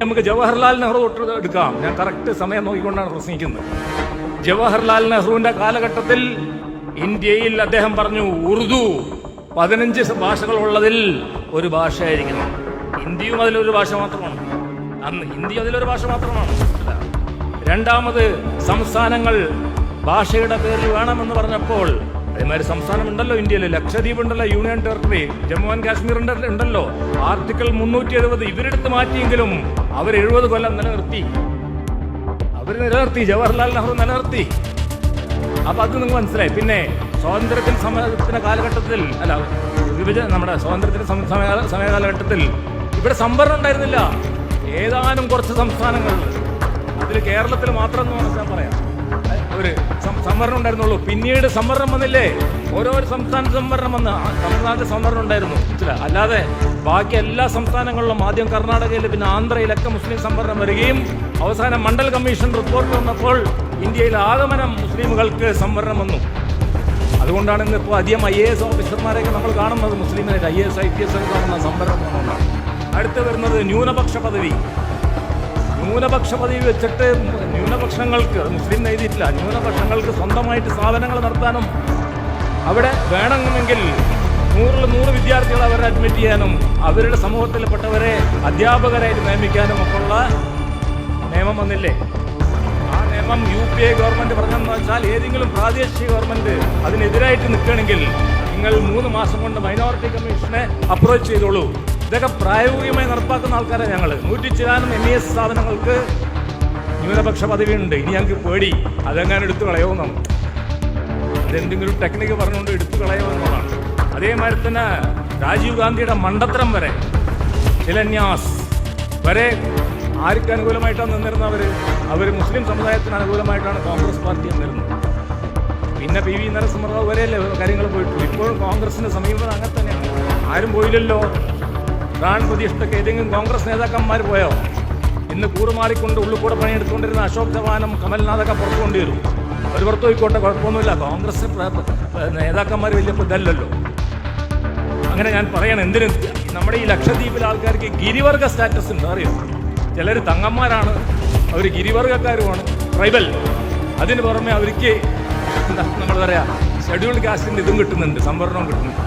നമുക്ക് ജവഹർലാൽ നെഹ്റു തൊട്ട് എടുക്കാം. ഞാൻ കറക്റ്റ് സമയം നോക്കിക്കൊണ്ടാണ് പ്രസംഗിക്കുന്നത് ജവഹർലാൽ നെഹ്റുവിന്റെ കാലഘട്ടത്തിൽ ഇന്ത്യയിൽ അദ്ദേഹം പറഞ്ഞു ഉറുദു പതിനഞ്ച് ഭാഷകളുള്ളതിൽ ഒരു ഭാഷയായിരിക്കുന്നു ഹിന്ദിയും അതിലൊരു ഭാഷ മാത്രമാണ്. അന്ന് ഹിന്ദി അതിലൊരു ഭാഷ മാത്രമാണ്. രണ്ടാമത് സംസ്ഥാനങ്ങൾ ഭാഷയുടെ പേരിൽ വേണമെന്ന് പറഞ്ഞപ്പോൾ അതേമാതിരി സംസ്ഥാനം ഉണ്ടല്ലോ ഇന്ത്യയിൽ. ലക്ഷദ്വീപ് ഉണ്ടല്ലോ union territory Jammu and Kashmir ഉണ്ടല്ലോ. ആർട്ടിക്കിൾ മുന്നൂറ്റി എഴുപത് ഇവരെടുത്ത് മാറ്റിയെങ്കിലും അവർ എഴുപത് കൊല്ലം നിലനിർത്തി. അവർ നിലനിർത്തി ജവഹർലാൽ നെഹ്റു നിലനിർത്തി. അപ്പൊ അത് നിങ്ങൾ മനസ്സിലായി. പിന്നെ സ്വാതന്ത്ര്യത്തിന് സമയത്തിന്റെ കാലഘട്ടത്തിൽ അല്ല വിഭജന നമ്മുടെ സ്വാതന്ത്ര്യത്തിന്റെ സമ- സമയ സമയകാലഘട്ടത്തിൽ ഇവിടെ സംവരണം ഉണ്ടായിരുന്നില്ല. ഏതാനും കുറച്ച് സംസ്ഥാനങ്ങൾ. അതിൽ കേരളത്തിൽ മാത്രം എന്ന് പറഞ്ഞാൽ പറയാം. സംവരണം ഉണ്ടായിരുന്നുള്ളൂ. പിന്നീട് സംവരണം വന്നില്ലേ? ഓരോ സംസ്ഥാന സംവരണം വന്ന് സംസ്ഥാനത്തെ സംവരണം ഉണ്ടായിരുന്നു. അല്ലാതെ ബാക്കി എല്ലാ സംസ്ഥാനങ്ങളിലും ആദ്യം കർണാടകയിൽ പിന്നെ ആന്ധ്രയിലൊക്കെ മുസ്ലിം സംവരണം വരികയും അവസാനം മണ്ഡൽ കമ്മീഷൻ റിപ്പോർട്ട് വന്നപ്പോൾ ഇന്ത്യയിൽ ആഗമനം മുസ്ലിമുകൾക്ക് സംവരണം വന്നു. അതുകൊണ്ടാണ് ഇന്ന് ഇപ്പോൾ അധികം ഐ എ എസ് ഓഫീസർമാരെയൊക്കെ നമ്മൾ കാണുന്നത് മുസ്ലിമിനായിട്ട് I A S I P S ഒക്കെ കാണുന്ന സംവരണം വന്നതാണ്. അടുത്ത് വരുന്നത് ന്യൂനപക്ഷ പദവി. ന്യൂനപക്ഷ പദവി വെച്ചിട്ട് ന്യൂനപക്ഷങ്ങൾക്ക് മുസ്ലിം എഴുതിയിട്ടില്ല ന്യൂനപക്ഷങ്ങൾക്ക് സ്വന്തമായിട്ട് സ്ഥാപനങ്ങൾ നടത്താനും അവിടെ വേണമെങ്കിൽ നൂറിൽ നൂറ് വിദ്യാർത്ഥികളെ അവരെ അഡ്മിറ്റ് ചെയ്യാനും അവരുടെ സമൂഹത്തിൽപ്പെട്ടവരെ അധ്യാപകരായിട്ട് നിയമിക്കാനും ഒക്കെ ഉള്ള നിയമം വന്നില്ലേ? ആ നിയമം യു പി എ ഗവൺമെന്റ് പറഞ്ഞെന്ന് വെച്ചാൽ ഏതെങ്കിലും പ്രാദേശിക ഗവൺമെന്റ് അതിനെതിരായിട്ട് നിൽക്കുകയാണെങ്കിൽ നിങ്ങൾ മൂന്ന് മാസം കൊണ്ട് മൈനോറിറ്റി കമ്മീഷനെ അപ്രോച്ച് ചെയ്തോളൂ. ഇതൊക്കെ പ്രായോഗികമായി നടപ്പാക്കുന്ന ആൾക്കാരാണ് ഞങ്ങൾ നൂറ്റി ചിലാനും എം ഇ എസ് സ്ഥാപനങ്ങൾക്ക് ന്യൂനപക്ഷ പദവിയുണ്ട് ഇനി ഞങ്ങൾക്ക് പേടി. അതെങ്ങനെ എടുത്തു കളയുമെന്നാണ് അതെന്തെങ്കിലും ടെക്നിക്ക് പറഞ്ഞുകൊണ്ട് എടുത്തു കളയുമെന്നുള്ളതാണ് അതേമാതിരി തന്നെ രാജീവ് ഗാന്ധിയുടെ മണ്ടത്തരം വരെ ശിലന്യാസ് വരെ ആർക്ക് അനുകൂലമായിട്ടാണ് നിന്നിരുന്നവർ അവർ മുസ്ലിം സമുദായത്തിന് അനുകൂലമായിട്ടാണ് കോൺഗ്രസ് പാർട്ടി നിന്നിരുന്നത്. പിന്നെ പി വി നരസിംഹറാവ് വരെയല്ലേ കാര്യങ്ങൾ പോയിട്ടു ഇപ്പോഴും കോൺഗ്രസിന്റെ സമീപനം അങ്ങനെ തന്നെയാണ്. ആരും പോയില്ലല്ലോ. റാൺ പ്രതിഷ്ഠയ്ക്ക് ഏതെങ്കിലും കോൺഗ്രസ് നേതാക്കന്മാർ പോയോ? ഇന്ന് കൂറുമാറിക്കൊണ്ട് ഉള്ളിൽ കൂടെ പണിയെടുത്തുകൊണ്ടിരുന്ന അശോക് ചവാനും കമൽനാഥൊക്കെ പുറത്തു കൊണ്ടുവരും അവർ പുറത്തു പോയിക്കോട്ടെ കുഴപ്പമൊന്നുമില്ല. കോൺഗ്രസ് നേതാക്കന്മാർ വലിയ ഇതല്ലല്ലോ. അങ്ങനെ ഞാൻ പറയണം എന്തിനും? നമ്മുടെ ഈ ലക്ഷദ്വീപിലെ ആൾക്കാർക്ക് ഗിരിവർഗ സ്റ്റാറ്റസ് ഉണ്ട് അറിയോ? ചിലർ തങ്ങന്മാരാണ് അവർ ഗിരിവർഗക്കാരുമാണ്. ട്രൈബൽ. അതിന് പുറമെ അവർക്ക് എന്താ നമ്മൾ പറയാ ഷെഡ്യൂൾഡ് കാസ്റ്റിന്റെ ഇതും കിട്ടുന്നുണ്ട് സംവരണവും കിട്ടുന്നുണ്ട്.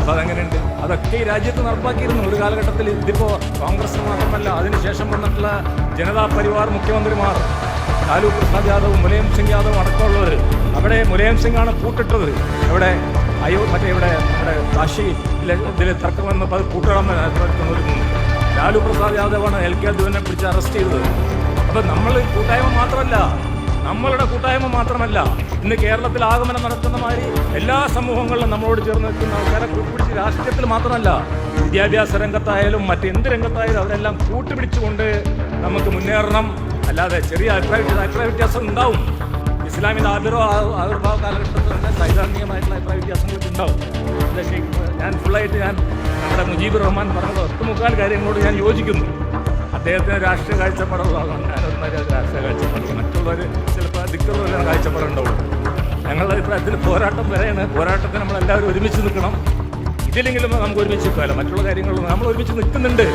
അപ്പോൾ അതെങ്ങനെയുണ്ട്. അതൊക്കെ ഈ രാജ്യത്ത് നടപ്പാക്കിയിരുന്നു. ഒരു കാലഘട്ടത്തിൽ ഇതിപ്പോൾ കോൺഗ്രസ് മാത്രമല്ല അതിനുശേഷം വന്നിട്ടുള്ള ജനതാ പരിവാർ മുഖ്യമന്ത്രിമാർ ലാലു പ്രസാദ് യാദവ് മുലയം സിംഗ് യാദവ് അടക്കമുള്ളവർ അവിടെ മുലയം സിംഗ് ആണ് പൂട്ടിട്ടത്. അവിടെ അയോ മറ്റേ ഇവിടെ നമ്മുടെ കാശി ഇതിൽ തർക്കം വന്ന് അത് ഒരുങ്ങുന്നു ലാലു പ്രസാദ് യാദവാണ് എൽ കെ അദ്വാനെ പിടിച്ച് അറസ്റ്റ് ചെയ്തത്. അപ്പം നമ്മൾ കൂട്ടായ്മ മാത്രമല്ല നമ്മളുടെ കൂട്ടായ്മ മാത്രമല്ല ഇന്ന് കേരളത്തിൽ ആഗമനം നടത്തുന്ന മാതിരി എല്ലാ സമൂഹങ്ങളിലും നമ്മളോട് ചേർന്ന് നിൽക്കുന്ന ആൾക്കാരെ കൂട്ടുപിടിച്ച് രാഷ്ട്രീയത്തിൽ മാത്രമല്ല വിദ്യാഭ്യാസ രംഗത്തായാലും മറ്റെന്ത് രംഗത്തായാലും അവരെല്ലാം കൂട്ടുപിടിച്ചുകൊണ്ട് നമുക്ക് മുന്നേറണം. അല്ലാതെ ചെറിയ അഭിപ്രായ അഭിപ്രായ വ്യത്യാസം ഉണ്ടാവും. ഇസ്ലാമിക ആവിർഭാവ ആവിർഭാവ കാലഘട്ടത്തിൽ തന്നെ സൈദ്ധാന്തികമായിട്ടുള്ള അഭിപ്രായ വ്യത്യാസങ്ങളൊക്കെ ഉണ്ടാവും. ഞാൻ ഫുള്ളായിട്ട് ഞാൻ നമ്മുടെ മുജീബ് റഹ്മാൻ പറഞ്ഞത് ഒട്ടുമുക്കാൽ കാര്യങ്ങളോട് ഞാൻ യോജിക്കുന്നു. അദ്ദേഹത്തിന് രാഷ്ട്രീയ ഞാനൊരു നല്ല രാഷ്ട്രീയ കാഴ്ചപ്പാടുള്ള മറ്റുള്ളവർ ചിലപ്പോൾ ദിക്കുള്ള കാഴ്ചപ്പാടുണ്ടാവുള്ളൂ ഞങ്ങളുടെ അഭിപ്രായത്തിൽ പോരാട്ടം വരെയാണ്. പോരാട്ടത്തിന് നമ്മളെല്ലാവരും ഒരുമിച്ച് നിൽക്കണം. ഇതിലെങ്കിലും നമുക്ക് ഒരുമിച്ച് നിൽക്കാമല്ലോ. മറ്റുള്ള കാര്യങ്ങളിലും നമ്മൾ ഒരുമിച്ച് നിൽക്കുന്നുണ്ട്.